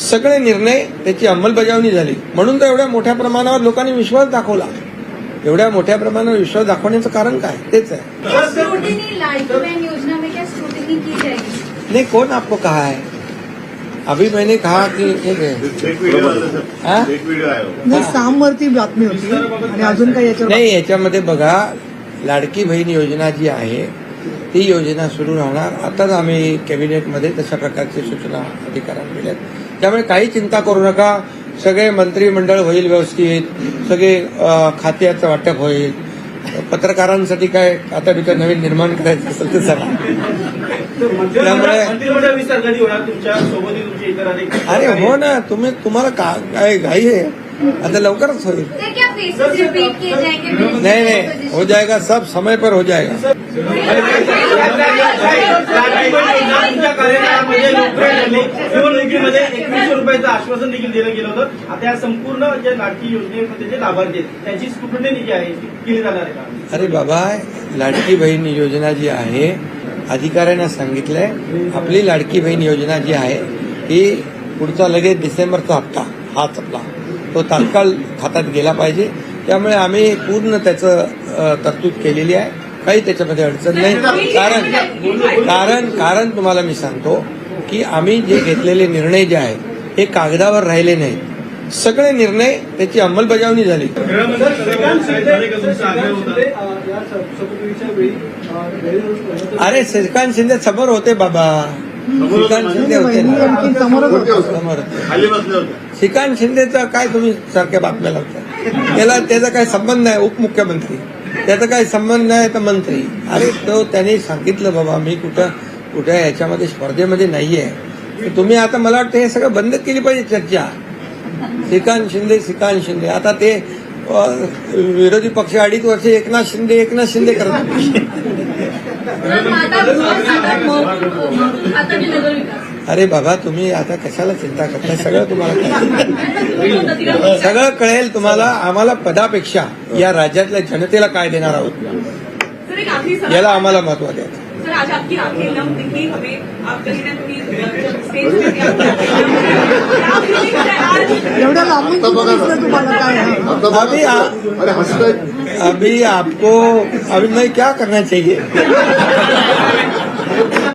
सगळे निर्णय त्याची अंमलबजावणी झाली. म्हणून तर एवढ्या मोठ्या प्रमाणावर लोकांनी विश्वास दाखवला. एवढ्या मोठ्या प्रमाणावर विश्वास दाखवण्याचं कारण काय? तेच आहे. नहीं कौन आपको कहा है? अभी मैंने कहा कि आहे सामवरती बातमी होती. आणि अजून काही नाही याच्यामध्ये बघा लाडकी बहीण योजना जी आहे ती योजना सुरू राहणार. आताच आम्ही कॅबिनेटमध्ये तशा प्रकारची सूचना अधिकाऱ्यांना दिल्यात. त्यामुळे काही चिंता करू नका. सगळे मंत्रिमंडळ होईल व्यवस्थित. सगळे खात्याचं वाटप होईल. पत्रकारांसाठी काय आता तिथं नवीन निर्माण करायचं असेल तर सांगा त्यामुळे अरे हो ना. तुम्ही तुम्हाला का काय घाई आहे? आता लवकरच होईल. नहीं नहीं. हो जाएगा. सब समय पर हो जाएगा. तुमच्या कार्यकाळामध्ये लोकप्रिय निवडणुकीमध्ये एकवीसशे रुपयाचं आश्वासन देखील दिलं गेलं होतं आता या संपूर्ण ज्या लाडकी योजनेमध्ये जे लाभार्थी आहेत त्यांची स्कुटणी जी आहे केली जाणार आहे अरे बाबा लाडकी बहीण योजना जी आहे अधिकाऱ्यांना सांगितलंय आपली लाडकी बहीण योजना जी आहे ही पुढचा लगेच डिसेंबरचा हप्ता हाच आपला. तो तात्काळ खात्यात गेला पाहिजे. त्यामुळे आम्ही पूर्ण त्याचं तरतूद केलेली आहे. काही त्याच्यामध्ये अडचण नाही. कारण कारण कारण तुम्हाला मी सांगतो की आम्ही जे घेतलेले निर्णय जे आहेत हे कागदावर राहिले नाहीत. सगळे निर्णय त्याची अंमलबजावणी झाली. अरे श्रीकांत शिंदे समोर होते बाबा. श्रीकांत शिंदे होते समोर होते. श्रीकांत शिंदेचा काय तुम्ही सारख्या बातम्या लावता? त्याला त्याचा काय संबंध नाही उपमुख्यमंत्री. त्याचा काही संबंध नाही तर मंत्री? अरे तो त्यांनी सांगितलं बाबा मी कुठं कुठं याच्यामध्ये स्पर्धेमध्ये नाहीये. आहे तुम्ही आता मला वाटतं हे सगळं बंद केली पाहिजे चर्चा. श्रीकांत शिंदे श्रीकांत शिंदे. आता ते विरोधी पक्ष अडीच वर्ष एकनाथ शिंदे एकनाथ शिंदे करत अरे बाबा तुम्ही आता कशाला चिंता करताय? सगळं तुम्हाला कळेल. सगळं कळेल तुम्हाला. आम्हाला पदापेक्षा या राज्यातल्या जनतेला काय देणार आहोत? याला आम्हाला महत्त्व द्यायचं आज आपकी दिखी. हमें आप कहीं ना कहीं स्टेज पे अभी आ- अभी आपको अभी मैं क्या करना चाहिए?